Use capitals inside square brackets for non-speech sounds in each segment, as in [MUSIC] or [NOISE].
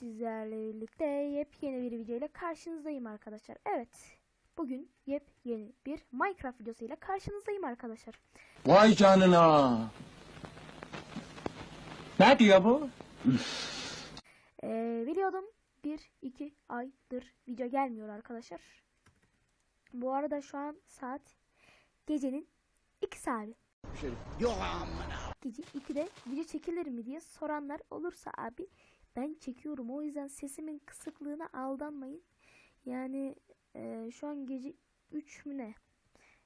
sizlerle birlikte yepyeni bir video ile karşınızdayım arkadaşlar. Evet bugün yepyeni bir Minecraft videosu ile karşınızdayım arkadaşlar. Vay canına. Ne diyor bu? Ee, biliyordum 1-2 aydır video gelmiyor arkadaşlar. Bu arada şu an saat gecenin 2 saati. Gece 2'de video çekilir mi diye soranlar olursa abi ben çekiyorum. O yüzden sesimin kısıklığına aldanmayın. Yani e, şu an gece 3 mü ne?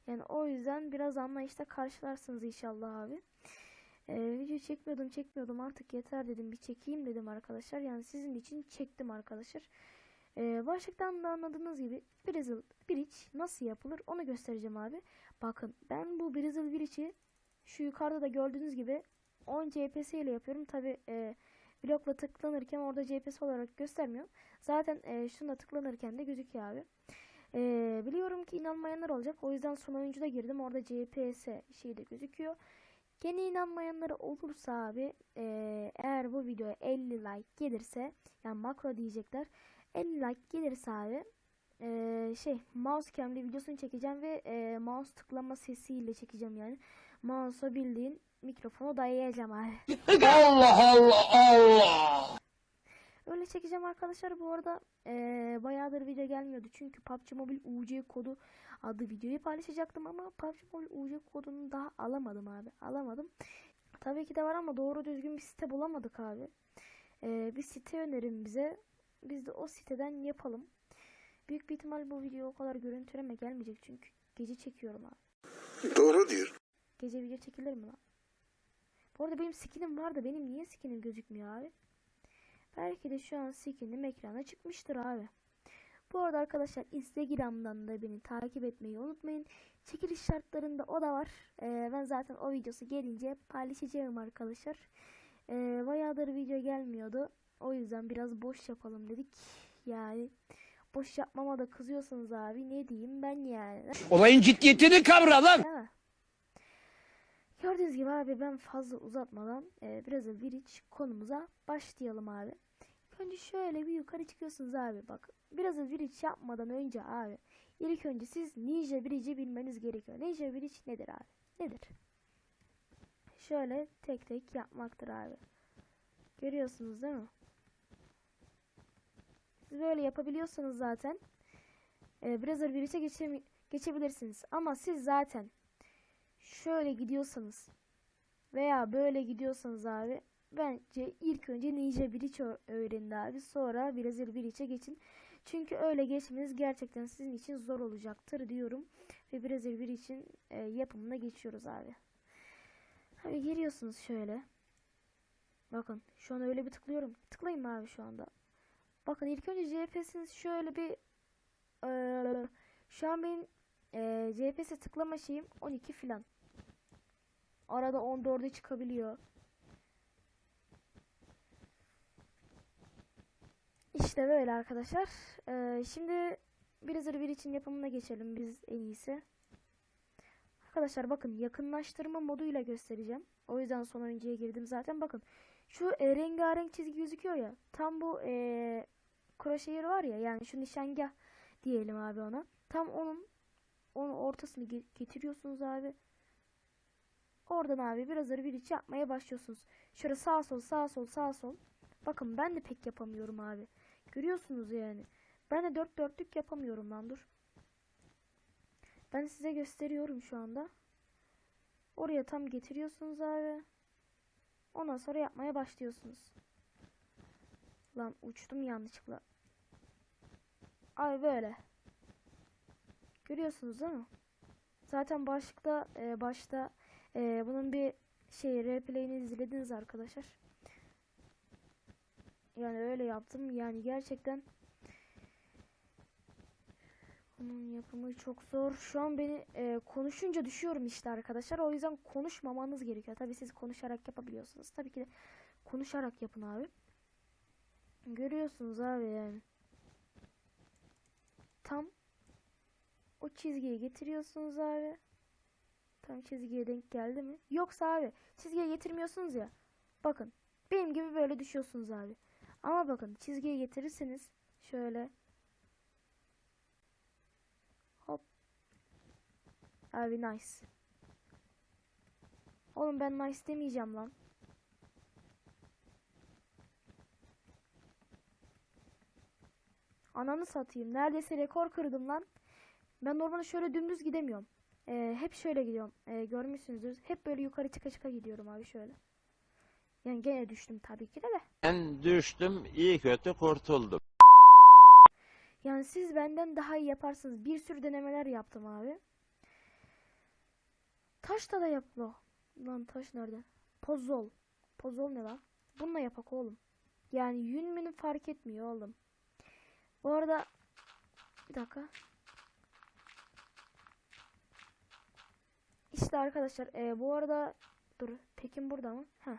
Yani o yüzden biraz anlayışla karşılarsınız inşallah abi. E, video çekmiyordum çekmiyordum artık yeter dedim bir çekeyim dedim arkadaşlar. Yani sizin için çektim arkadaşlar. E, başlıktan da anladığınız gibi Brazil Bridge nasıl yapılır onu göstereceğim abi. Bakın ben bu Brazil Bridge'i şu yukarıda da gördüğünüz gibi 10 CPS ile yapıyorum. Tabi e, blokla tıklanırken orada CPS olarak göstermiyor. Zaten e, şunda tıklanırken de gözüküyor abi. E, biliyorum ki inanmayanlar olacak. O yüzden son oyuncuda girdim. Orada GPS şeyi de gözüküyor. Gene inanmayanlar olursa abi e, eğer bu videoya 50 like gelirse yani makro diyecekler. 50 like gelirse abi e, şey mouse cam'li videosunu çekeceğim ve e, mouse tıklama sesiyle çekeceğim yani. Mouse'a bildiğin mikrofonu dayayacağım abi. [LAUGHS] Allah Allah Allah. Öyle çekeceğim arkadaşlar. Bu arada eee bayağıdır video gelmiyordu. Çünkü PUBG Mobile UC kodu adlı videoyu paylaşacaktım ama PUBG Mobile UC kodunu daha alamadım abi. Alamadım. Tabii ki de var ama doğru düzgün bir site bulamadık abi. Eee, bir site önerin bize. Biz de o siteden yapalım. Büyük bir ihtimal bu video o kadar görüntüleme gelmeyecek çünkü gece çekiyorum abi. Doğru diyor. Gece video çekilir mi lan? Bu arada benim skinim var da benim niye skinim gözükmüyor abi? Belki de şu an skinim ekrana çıkmıştır abi. Bu arada arkadaşlar Instagram'dan da beni takip etmeyi unutmayın. Çekiliş şartlarında o da var. Ee, ben zaten o videosu gelince paylaşacağım arkadaşlar. Ee, bayağıdır video gelmiyordu. O yüzden biraz boş yapalım dedik. Yani boş yapmama da kızıyorsanız abi ne diyeyim ben yani. Olayın ciddiyetini kavra lan. Gördüğünüz gibi abi ben fazla uzatmadan e, biraz da Bridge konumuza başlayalım abi. Önce şöyle bir yukarı çıkıyorsunuz abi bak. Biraz da Bridge yapmadan önce abi. İlk önce siz Ninja Bridge'i bilmeniz gerekiyor. Ninja Bridge nedir abi? Nedir? Şöyle tek tek yapmaktır abi. Görüyorsunuz değil mi? Siz böyle yapabiliyorsanız zaten e, Bridge'e geçe geçebilirsiniz. Ama siz zaten şöyle gidiyorsanız veya böyle gidiyorsanız abi bence ilk önce Ninja ö- öğrenin abi. Sonra Brother Bridge'e geçin. Çünkü öyle geçmeniz gerçekten sizin için zor olacaktır diyorum. Ve Brother Bridge'in e, yapımına geçiyoruz abi. Abi geliyorsunuz şöyle. Bakın şu an öyle bir tıklıyorum. Tıklayın mı abi şu anda? Bakın ilk önce GPS'iniz şöyle bir eee, şu an benim eee GPS'e tıklama şeyim 12 filan. Arada 14'e çıkabiliyor. İşte böyle arkadaşlar. Eee, şimdi Blizzard bir için yapımına geçelim biz en iyisi. Arkadaşlar bakın yakınlaştırma moduyla göstereceğim. O yüzden son oyuncuya girdim zaten. Bakın şu e, rengarenk çizgi gözüküyor ya. Tam bu e, crosshair var ya yani şu nişangah diyelim abi ona. Tam onun onun ortasını ge- getiriyorsunuz abi. Oradan abi biraz bir iç yapmaya başlıyorsunuz. Şöyle sağ sol sağ sol sağ sol. Bakın ben de pek yapamıyorum abi. Görüyorsunuz yani. Ben de dört dörtlük yapamıyorum lan dur. Ben size gösteriyorum şu anda. Oraya tam getiriyorsunuz abi. Ondan sonra yapmaya başlıyorsunuz. Lan uçtum yanlışlıkla. Ay böyle. Görüyorsunuz değil mi? Zaten başlıkta e, başta e, bunun bir şey replay'ini izlediniz arkadaşlar. Yani öyle yaptım. Yani gerçekten bunun yapımı çok zor. Şu an beni e, konuşunca düşüyorum işte arkadaşlar. O yüzden konuşmamanız gerekiyor. Tabii siz konuşarak yapabiliyorsunuz. Tabii ki de konuşarak yapın abi. Görüyorsunuz abi yani. Tam o çizgiye getiriyorsunuz abi. Tam çizgiye denk geldi mi? Yoksa abi çizgiye getirmiyorsunuz ya. Bakın benim gibi böyle düşüyorsunuz abi. Ama bakın çizgiye getirirseniz şöyle hop abi nice. Oğlum ben nice demeyeceğim lan. Ananı satayım. Neredeyse rekor kırdım lan. Ben normalde şöyle dümdüz gidemiyorum. Ee, hep şöyle gidiyorum. Ee, görmüşsünüzdür. Hep böyle yukarı çıka çıka gidiyorum abi şöyle. Yani gene düştüm tabii ki de de. Ben düştüm, iyi kötü kurtuldum. Yani siz benden daha iyi yaparsınız. Bir sürü denemeler yaptım abi. Taşta da yap lo. Lan taş nerede? Pozol. Pozol ne lan? Bununla yapak oğlum. Yani yün münü fark etmiyor oğlum. Bu arada bir dakika. İşte arkadaşlar e, bu arada dur Pekin burada mı? Ha.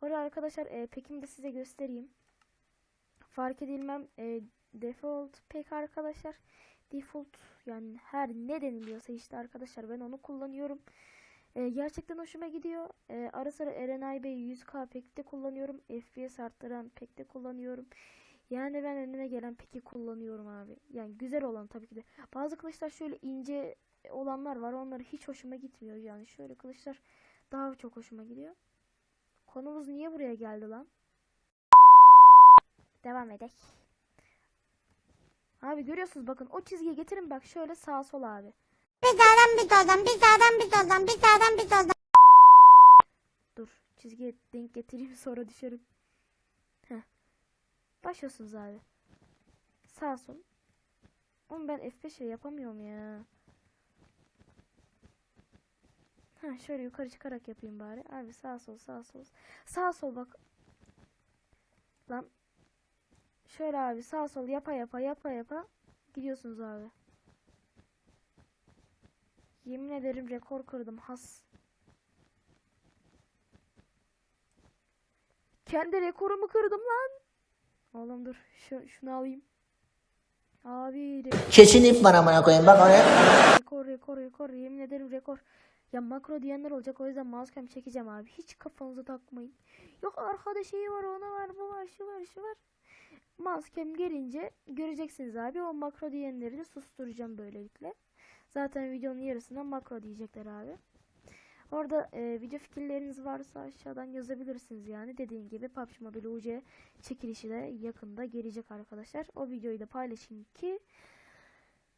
Bu arada arkadaşlar e, Pekin'i de size göstereyim. Fark edilmem e, default pek arkadaşlar. Default yani her ne deniliyorsa işte arkadaşlar ben onu kullanıyorum. E, gerçekten hoşuma gidiyor. E, ara sıra Bey 100k pekte kullanıyorum. FPS arttıran pekte kullanıyorum. Yani ben önüme gelen peki kullanıyorum abi. Yani güzel olan tabii ki de. Bazı kılıçlar şöyle ince olanlar var. Onlar hiç hoşuma gitmiyor. Yani şöyle kılıçlar daha çok hoşuma gidiyor. Konumuz niye buraya geldi lan? Devam edek. Abi görüyorsunuz bakın o çizgiye getirin bak şöyle sağ sol abi. Bir sağdan bir soldan, bir sağdan bir soldan, bir sağdan bir soldan. Dur çizgiye denk getireyim [LAUGHS] sonra düşerim. Başlıyorsunuz abi. Sağ sol. Oğlum ben F5 şey yapamıyorum ya. Ha şöyle yukarı çıkarak yapayım bari. Abi sağ sol sağ sol. Sağ sol bak. Lan. Şöyle abi sağ sol yapa yapa yapa yapa gidiyorsunuz abi. Yemin ederim rekor kırdım has. Kendi rekorumu kırdım lan. Oğlum dur şu, şunu alayım. Abi re- Kesin ip var amına koyayım bak oraya. rekor rekor rekor yemin ederim rekor. Ya makro diyenler olacak o yüzden mousecam çekeceğim abi. Hiç kafanıza takmayın. Yok arkada şey var ona var bu var şu var şu var. Mousecam gelince göreceksiniz abi. O makro diyenleri de susturacağım böylelikle. Zaten videonun yarısında makro diyecekler abi. Orada e, video fikirleriniz varsa aşağıdan yazabilirsiniz yani. Dediğim gibi PUBG Mobile UC çekilişi de yakında gelecek arkadaşlar. O videoyu da paylaşayım ki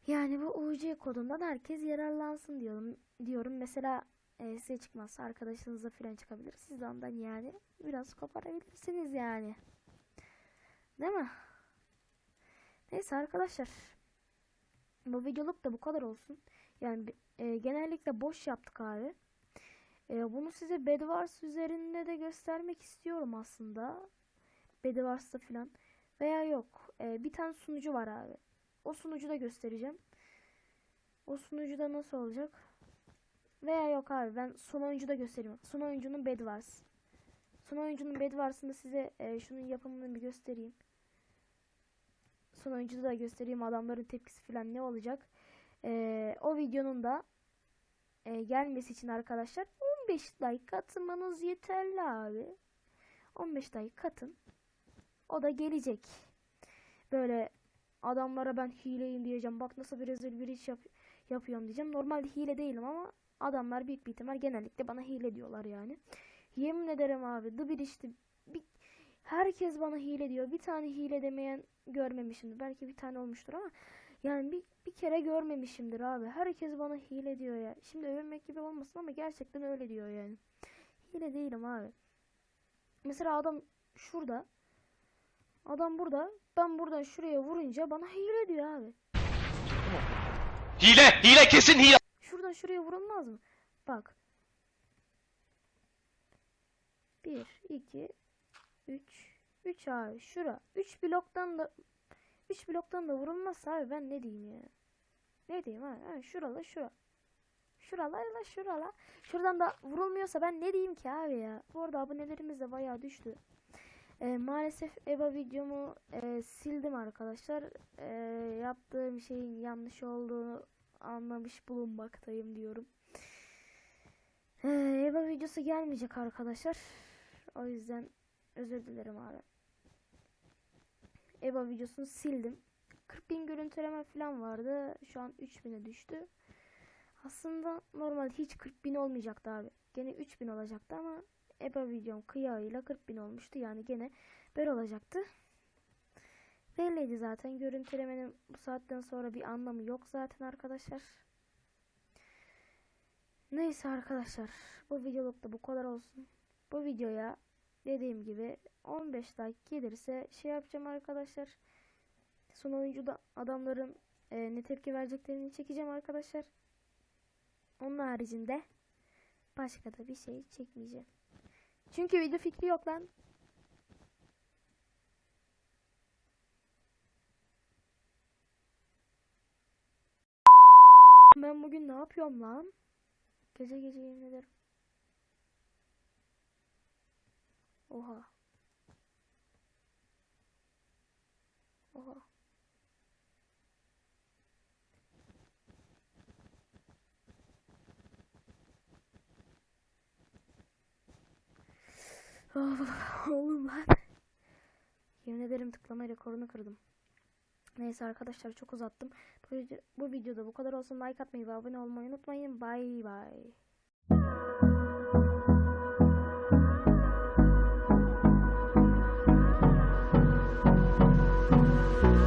yani bu UC kodundan herkes yararlansın diyorum. Diyorum mesela e, size çıkmazsa arkadaşınıza falan çıkabilir. Siz de ondan yani biraz koparabilirsiniz yani. Değil mi? Neyse arkadaşlar. Bu videoluk da bu kadar olsun. Yani e, genellikle boş yaptık abi. E, bunu size Bedwars üzerinde de göstermek istiyorum aslında. Bedwars'ta falan. Veya yok. E, bir tane sunucu var abi. O sunucu da göstereceğim. O sunucuda nasıl olacak? Veya yok abi ben son oyuncu da göstereyim. Son oyuncunun Bedwars. Son oyuncunun Bedwars'ında size e, şunun yapımını bir göstereyim. Son oyuncuda da göstereyim adamların tepkisi falan ne olacak. E, o videonun da e, gelmesi için arkadaşlar 15 like atmanız yeterli abi. 15 like katın. O da gelecek. Böyle adamlara ben hileyim diyeceğim. Bak nasıl bir rezil bir iş yap yapıyorum diyeceğim. Normalde hile değilim ama adamlar büyük bir ihtimal genellikle bana hile diyorlar yani. Yemin ederim abi. The bir işte bir, herkes bana hile diyor. Bir tane hile demeyen görmemişimdir. Belki bir tane olmuştur ama yani bir, bir kere görmemişimdir abi. Herkes bana hile diyor ya. Şimdi övünmek gibi olmasın ama gerçekten öyle diyor yani. Hile değilim abi. Mesela adam şurada. Adam burada. Ben buradan şuraya vurunca bana hile diyor abi. Hile, hile kesin hile. Şuradan şuraya vurulmaz mı? Bak. 1, 2, 3, 3 abi. Şura. 3 bloktan da 3 bloktan da vurulmazsa abi ben ne diyeyim ya? Ne diyeyim abi? Ha, şuralı şura. Şuralarla şurala. Şuradan da vurulmuyorsa ben ne diyeyim ki abi ya? Bu arada abonelerimiz de bayağı düştü. Ee, maalesef EVA videomu e, sildim arkadaşlar. Ee, yaptığım şeyin yanlış olduğunu anlamış bulunmaktayım diyorum. Ee, EVA videosu gelmeyecek arkadaşlar. O yüzden özür dilerim abi. EBA videosunu sildim. 40 bin görüntüleme falan vardı. Şu an 3000'e düştü. Aslında normalde hiç 40 bin olmayacaktı abi. Gene 3000 olacaktı ama EBA videom kıyağıyla 40 bin olmuştu. Yani gene böyle olacaktı. Belliydi zaten. Görüntülemenin bu saatten sonra bir anlamı yok zaten arkadaşlar. Neyse arkadaşlar. Bu videoluk da bu kadar olsun. Bu videoya dediğim gibi 15 like gelirse şey yapacağım arkadaşlar. Son oyuncuda adamların e, ne tepki vereceklerini çekeceğim arkadaşlar. Onun haricinde başka da bir şey çekmeyeceğim. Çünkü video fikri yok lan. Ben bugün ne yapıyorum lan? Gece gece yemin ederim. Oha. Oha. Of, [LAUGHS] Oğlum lan. Yemin ederim tıklama rekorunu kırdım. Neyse arkadaşlar çok uzattım. Bu, video- bu videoda bu kadar olsun. Like atmayı ve abone olmayı unutmayın. Bye bye.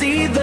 see the